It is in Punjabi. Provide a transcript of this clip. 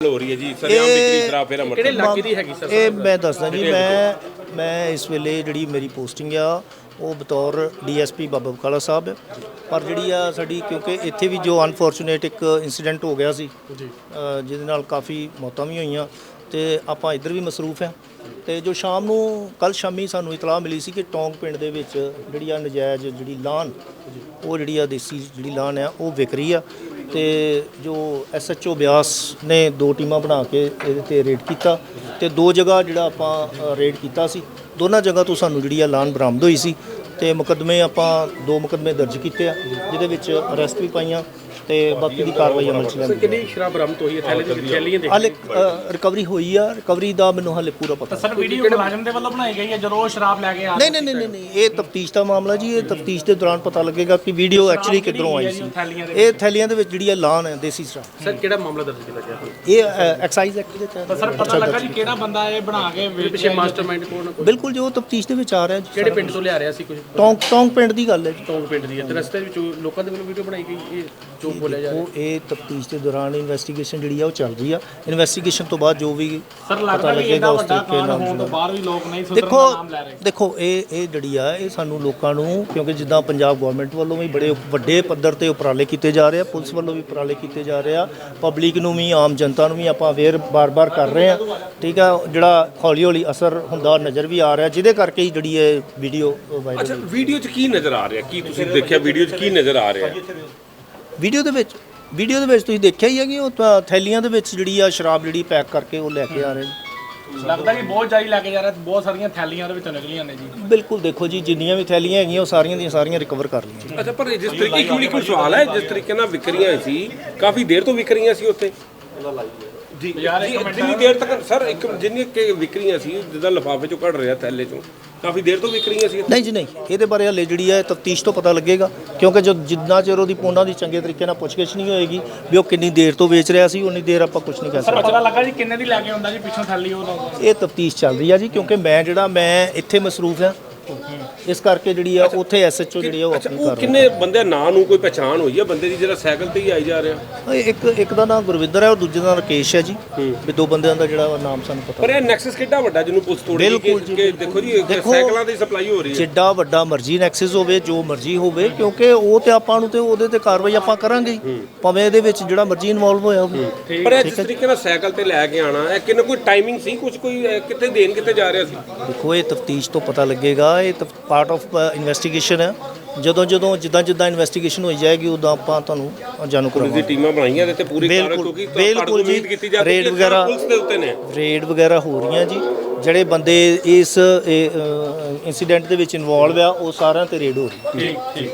ਹੋ ਰਹੀ ਹੈ ਜੀ। ਸਰਿਆਮ ਵਿਕਰੀ ਸ਼ਰਾਬ ਫੇਰ ਕਿਹੜੇ ਅੰਮ੍ਰਿਤਸਰ ਇਲਾਕੇ ਦੀ ਹੈਗੀ ਸਰ? ਇਹ ਮੈਂ ਦੱਸਦਾ ਜੀ ਮੈਂ ਮੈਂ ਇਸ ਵੇਲੇ ਜਿਹੜੀ ਮੇਰੀ ਪੋਸਟਿੰਗ ਆ ਉਹ ਬਤੌਰ ਡੀਐਸਪੀ ਬਾਬਾ ਬਕਾਲਾ ਸਾਹਿਬ ਹੈ। ਪਰ ਜਿਹੜੀ ਆ ਸਾਡੀ ਕਿਉਂਕਿ ਇੱਥੇ ਵੀ ਜੋ ਅਨਫੋਰਚੂਨੇਟ ਇੱਕ ਇਨਸੀਡੈਂਟ ਹੋ ਗਿਆ ਸੀ ਅ, ਜਿਹਦੇ ਨਾਲ ਕਾਫੀ ਮੌਤਾਂ ਵੀ ਹੋਈਆਂ ਤੇ ਆਪਾਂ ਇੱਧਰ ਵੀ ਮਸਰੂਫ ਆ ਤੇ ਜੋ ਸ਼ਾਮ ਨੂੰ ਕੱਲ ਸ਼ਾਮੀ ਸਾਨੂੰ ਇਤਲਾਹ ਮਿਲੀ ਸੀ ਕਿ ਟੌਂਗ ਪਿੰਡ ਦੇ ਵਿੱਚ ਜਿਹੜੀ ਆ ਨਜਾਇਜ਼ ਜਿਹੜੀ ਲਾਨ ਉਹ ਜਿਹੜੀ ਆ ਦੇਸੀ ਜਿਹੜੀ ਲਾਨ ਆ ਉਹ ਵਿਕ ਰਹੀ ਆ। ਤੇ ਜੋ ਐਸਐਚਓ ਬਿਆਸ ਨੇ ਦੋ ਟੀਮਾਂ ਬਣਾ ਕੇ ਇਹਦੇ ਤੇ ਰੇਡ ਕੀਤਾ ਤੇ ਦੋ ਜਗ੍ਹਾ ਜਿਹੜਾ ਆਪਾਂ ਰੇਡ ਕੀਤਾ ਸੀ। ਦੋਨਾਂ ਜਗ੍ਹਾ ਤੋਂ ਸਾਨੂੰ ਜਿਹੜੀ ਆ ਲਾਨ ਬਰਾਮਦ ਹੋਈ ਸੀ ਤੇ ਮੁਕੱਦਮੇ ਆਪਾਂ ਦੋ ਮੁਕੱਦਮੇ ਦਰਜ ਕੀਤੇ ਆ, ਜਿਹਦੇ ਵਿੱਚ ਅਰੈਸਟ ਵੀ ਪਾਈਆਂ ਤੇ ਬਾਕੀ ਦੀ ਕਾਰਵਾਈ ਅਮਲ ਚ ਸਰ ਲਿਆਂਦੀ ਕਿੰਨੀ ਸ਼ਰਾਬ ਬਰਾਮਦ ਹੋਈ ਹੈ? ਥੈਲੇ ਦੇ ਵਿੱਚ ਥੈਲੀਆਂ ਦੇ ਹਾਲੇ ਰਿਕਵਰੀ ਹੋਈ ਆ ਰਿਕਵਰੀ ਦਾ ਮੈਨੂੰ ਹਾਲੇ ਪੂਰਾ ਪਤਾ ਸਰ ਵੀਡੀਓ ਮੁਲਾਜ਼ਮ ਦੇ ਵੱਲੋਂ ਬਣਾਈ ਗਈ ਹੈ ਜਦੋਂ ਉਹ ਸ਼ਰਾਬ ਲੈ ਕੇ ਆ ਨਹੀਂ ਨਹੀਂ ਨਹੀਂ ਨਹੀਂ, ਨਹੀਂ ਇਹ ਤਫਤੀਸ਼ ਦਾ ਮਾਮਲਾ ਜੀ ਇਹ ਤਫਤੀਸ਼ ਦੇ ਦੌਰਾਨ ਪਤਾ ਲੱਗੇਗਾ ਕਿ ਵੀਡੀਓ ਐਕਚੁਅਲੀ ਕਿੱਧਰੋਂ ਆਈ ਸੀ। ਇਹ ਥੈਲੀਆਂ ਦੇ ਵਿੱਚ ਜਿਹੜੀ ਹੈ ਲਾਨ ਹੈ ਦੇਸੀ ਸ਼ਰਾਬ। ਸਰ ਕਿਹੜਾ ਮਾਮਲਾ ਦਰਜ ਕੀਤਾ ਗਿਆ? ਹੁਣ ਇਹ ਐਕਸਾਈਜ਼ ਐਕਟ ਦੇ ਤਹਿਤ ਸਰ ਪਤਾ ਲੱਗਾ ਜੀ ਕਿਹੜਾ ਬੰਦਾ ਇਹ ਬਣਾ ਕੇ ਵੇਚ ਪਿੱਛੇ ਮਾਸਟਰਮਾਈਂਡ ਕੋਣ ਆ? ਬਿਲਕੁਲ ਜੋ ਤਫਤੀਸ਼ ਦੇ ਵਿੱਚ ਆ ਰਿਹਾ ਜੀ। ਕਿਹੜੇ ਪਿੰਡ ਤੋਂ ਲਿਆ ਰਿਹਾ ਸੀ ਕੁਝ ਟੌਂਕ ਟੌਂਕ ਪਿੰਡ ਦੀ ਗੱਲ ਹੈ ਜੀ। ਟੋਂਗ ਪਿੰਡ ਦੀ ਹੈ। ਤੇ ਰਸਤੇ ਵਿੱਚ ਲੋਕਾਂ ਦੇ ਵੱਲੋਂ ਵੀਡੀਓ ਬਣਾਈ ਗਈ ਇਹ ਜੋ ਬੋਲਿਆ ਜਾ ਰਿਹਾ ਉਹ ਇਹ ਤਫਤੀਸ਼ ਦੇ ਦੌਰਾਨ ਇਨਵੈਸਟੀਗੇਸ਼ਨ ਜਿਹੜੀ ਆ ਉਹ ਚੱਲ ਰਹੀ ਆ। ਇਨਵੈਸਟੀਗੇਸ਼ਨ ਤੋਂ ਬਾਅਦ ਜੋ ਵੀ ਸਰ ਪਤਾ ਲੱਗਦਾ ਲੱਗੇਗਾ ਇਹਦਾ ਉਸ ਵੱਡਾ ਨਾਲ ਹੋਣ ਤੋਂ ਬਾਅਦ ਵੀ ਲੋਕ ਨਹੀਂ ਸੁਧਰਨ ਦਾ ਨਾਮ ਲੈ ਰਹੇ। ਦੇਖੋ ਇਹ ਇਹ ਜਿਹੜੀ ਆ ਇਹ ਸਾਨੂੰ ਲੋਕਾਂ ਨੂੰ ਕਿਉਂਕਿ ਜਿੱਦਾਂ ਪੰਜਾਬ ਗਵਰਨਮੈਂਟ ਵੱਲੋਂ ਵੀ ਬੜੇ ਵੱਡੇ ਪੱਧਰ ਤੇ ਉਪਰਾਲੇ ਕੀਤੇ ਜਾ ਰਹੇ ਆ ਪੁਲਿਸ ਵੱਲੋਂ ਵੀ ਉਪਰਾਲੇ ਕੀਤੇ ਜਾ ਰਹੇ ਆ। ਪਬਲਿਕ ਨੂੰ ਵੀ ਆਮ ਜਨਤਾ ਨੂੰ ਵੀ ਆਪਾਂ ਅਵੇਅਰ ਬਾਰ-ਬਾਰ ਕਰ ਰਹੇ ਆ। ਠੀਕ ਆ ਜਿਹੜਾ ਹੌਲੀ-ਹੌਲੀ ਅਸਰ ਹੁੰਦਾ ਨਜ਼ਰ ਵੀ ਆ ਰਿਹਾ ਜਿਹਦੇ ਕਰਕੇ ਹੀ ਜਿਹੜੀ ਇਹ ਵੀਡੀਓ ਵਾਇਰਲ ਅੱਛਾ ਵੀਡੀਓ 'ਚ ਕੀ ਨਜ਼ਰ ਆ ਰਿਹਾ? ਕੀ ਤੁਸੀਂ ਦੇਖਿਆ ਵੀਡੀਓ 'ਚ ਕੀ ਨਜ਼ਰ ਆ ਰਿਹਾ? ਵੀਡੀਓ ਦੇ ਵਿੱਚ ਵੀਡੀਓ ਦੇ ਵਿੱਚ ਤੁਸੀਂ ਦੇਖਿਆ ਹੀ ਹੈ ਕਿ ਉਹ ਤਾਂ ਥੈਲੀਆਂ ਦੇ ਵਿੱਚ ਜਿਹੜੀ ਆ ਸ਼ਰਾਬ ਜਿਹੜੀ ਪੈਕ ਕਰਕੇ ਉਹ ਲੈ ਕੇ ਆ ਰਹੇ ਨੇ। ਲੱਗਦਾ ਕਿ ਬਹੁਤ ਜਾਰੀ ਲੈ ਕੇ ਜਾ ਰਿਹਾ ਬਹੁਤ ਸਾਰੀਆਂ ਥੈਲੀਆਂ ਉਹਦੇ ਵਿੱਚੋਂ ਨਿਕਲੀਆਂ ਨੇ ਜੀ। ਬਿਲਕੁਲ ਦੇਖੋ ਜੀ ਜਿੰਨੀਆਂ ਵੀ ਥੈਲੀਆਂ ਹੈਗੀਆਂ ਉਹ ਸਾਰੀਆਂ ਦੀਆਂ ਸਾਰੀਆਂ ਰਿਕਵਰ ਕਰ ਲਈਆਂ ਅੱਛਾ ਪਰ ਜਿਸ ਤਰੀਕੇ ਇੱਕ ਮਿੰਟ ਕੋਈ ਸਵਾਲ ਹੈ ਜਿਸ ਤਰੀਕੇ ਨਾਲ ਵਿਕ ਰਹੀਆਂ ਸੀ ਕਾਫੀ ਦੇਰ ਤੋਂ ਵਿਕ ਰਹੀਆਂ ਸੀ ਉੱਥੇ? ਜੀ ਜੀ, ਜਿੰਨੀ ਦੇਰ ਤੱਕ ਸਰ ਇੱਕ ਜਿੰਨੀ ਕਿ ਵਿਕ ਰਹੀਆਂ ਸੀ ਜਿੱਦਾਂ ਲਿਫਾਫੇ ਚੋਂ ਕੱਢ ਰਿਹਾ ਥੈਲੇ ਚੋਂ ਕਾਫੀ ਦੇਰ ਤੋਂ ਵਿਕ ਰਹੀਆਂ ਸੀ। ਨਹੀਂ ਜੀ ਨਹੀਂ ਇਹਦੇ ਬਾਰੇ ਹਲੇ ਜਿਹੜੀ ਹੈ ਤਫਤੀਸ਼ ਤੋਂ ਪਤਾ ਲੱਗੇਗਾ ਕਿਉਂਕਿ ਜੋ ਜਿੰਨਾ ਚਿਰ ਉਹਦੀ ਪੋਨਾ ਦੀ ਚੰਗੇ ਤਰੀਕੇ ਨਾਲ ਪੁੱਛਗਿੱਛ ਨਹੀਂ ਹੋਏਗੀ ਵੀ ਉਹ ਕਿੰਨੀ ਦੇਰ ਤੋਂ ਵੇਚ ਰਿਹਾ ਸੀ ਉਨੀ ਦੇਰ ਆਪਾਂ ਕੁਝ ਨਹੀਂ ਕਹਿ ਸਰ ਸਕਦੇ। ਪਤਾ ਲੱਗਾ ਜੀ ਕਿੰਨੇ ਦੀ ਲੈ ਕੇ ਆਉਂਦਾ ਜੀ ਪਿੱਛੋਂ ਥੈਲੀ ਉਹ ਲੋਕ ਇਹ ਤਫਤੀਸ਼ ਚੱਲ ਰਹੀ ਆ ਜੀ ਕਿਉਂਕਿ ਮੈਂ ਜਿਹੜਾ ਮੈਂ ਇੱਥੇ ਮਸਰੂਫ ਹਾਂ ਇਸ ਕਰਕੇ ਜਿਹੜੀ ਆ ਉੱਥੇ ਐਸਐਚਓ ਜਿਹੜੀ ਆ ਉਹ ਅੱਛਾ ਆਪਣੀ ਉਹ ਕਰ ਕਿੰਨੇ ਬੰਦੇ ਨਾਂ ਨੂੰ ਕੋਈ ਪਛਾਣ ਹੋਈ ਹੈ ਬੰਦੇ ਦੀ ਜਿਹੜਾ ਸਾਈਕਲ ਤੇ ਹੀ ਆਈ ਜਾ ਰਿਹਾ। ਰਿਹਾ ਇੱਕ ਇੱਕ ਦਾ ਨਾਮ ਗੁਰਵਿੰਦਰ ਹੈ ਔਰ ਦੂਜੇ ਦਾ ਰਕੇਸ਼ ਹੈ ਜੀ। ਵੀ ਦੋ ਬੰਦਿਆਂ ਦਾ ਜਿਹੜਾ ਵਾ ਨਾਮ ਸਾਨੂੰ ਪਤਾ ਪਰ ਇਹ ਨੈਕਸਸ ਕਿੱਡਾ ਵੱਡਾ ਜਿਹਨੂੰ ਪੁਲਿਸ ਤੋੜੀ ਬਿਲਕੁਲ ਜੀ, ਕਿ ਦੇਖੋ ਜੀ ਦੇਖੋ, ਸਾਈਕਲਾਂ ਦੀ ਸਪਲਾਈ ਹੋ ਰਹੀ ਹੈ। ਜਿੱਡਾ ਵੱਡਾ ਮਰਜ਼ੀ ਨੈਕਸਸ ਹੋਵੇ ਜੋ ਮਰਜ਼ੀ ਹੋਵੇ ਕਿਉਂਕਿ ਉਹ ਤੇ ਆਪਾਂ ਨੂੰ ਤੇ ਉਹਦੇ ਤੇ ਕਾਰਵਾਈ ਆਪਾਂ ਕਰਾਂਗੇ ਹੀ। ਭਾਵੇਂ ਇਹਦੇ ਵਿੱਚ ਜਿਹੜਾ ਮਰਜ਼ੀ ਇਨਵੋਲਵ ਹੋਇਆ ਹੋਵੇ। ਪਰ ਇਹ ਜਿਸ ਤਰੀਕੇ ਨਾਲ ਸਾਈਕਲ ਤੇ ਲੈ ਕੇ ਆਣਾ ਇਹ ਕਿੰਨਾ ਕੋਈ ਟਾਈਮਿੰਗ ਸੀ? ਕੁਝ ਕੋਈ ਅਹ, ਕਿੱਥੇ ਦੇਣ ਕਿੱਥੇ ਜਾ ਰਿਹਾ ਸੀ? ਦੇਖੋ ਇਹ ਤਫਤੀਸ਼ ਤੋਂ ਪਤਾ ਲੱਗੇਗਾ ਇਹ ਪਾਰਟ ਆਫ ਇਨਵੈਸਟੀਗੇਸ਼ਨ ਹੈ। ਜਦੋਂ ਜਦੋਂ ਜਿੱਦਾਂ ਜਿੱਦਾਂ ਇਨਵੈਸਟੀਗੇਸ਼ਨ ਹੋਈ ਜਾਏਗੀ ਉਦੋਂ ਆਪਾਂ ਤੁਹਾਨੂੰ ਜਾਣੂ ਪੁਲਿਸ ਦੀ ਕਰਾਂਗੇ ਟੀਮਾਂ ਬਣਾਈਆਂ ਤੇ ਪੂਰੀ ਬਿਲਕੁਲ, ਕਿਉਂਕਿ ਤੁਹਾਡੇ ਤੋਂ ਬਿਲਕੁਲ ਜੀ, ਉਮੀਦ ਕੀਤੀ ਜਾਂਦੀ ਰੇਡ ਕਿ ਵਗੈਰਾ- ਪੁਲਿਸ ਦੇ ਉੱਤੇ ਨੇ। ਰੇਡ ਵਗੈਰਾ ਹੋ ਰਹੀਆਂ ਜੀ। ਜਿਹੜੇ ਬੰਦੇ ਇਸ ਇਨਸੀਡੈਂਟ ਦੇ ਵਿੱਚ ਇਨਵੋਲਵ ਆ ਉਹ ਸਾਰਿਆਂ ਤੇ ਰੇਡ ਹੋ ਰਹੀ ਠੀਕ ਠੀਕ।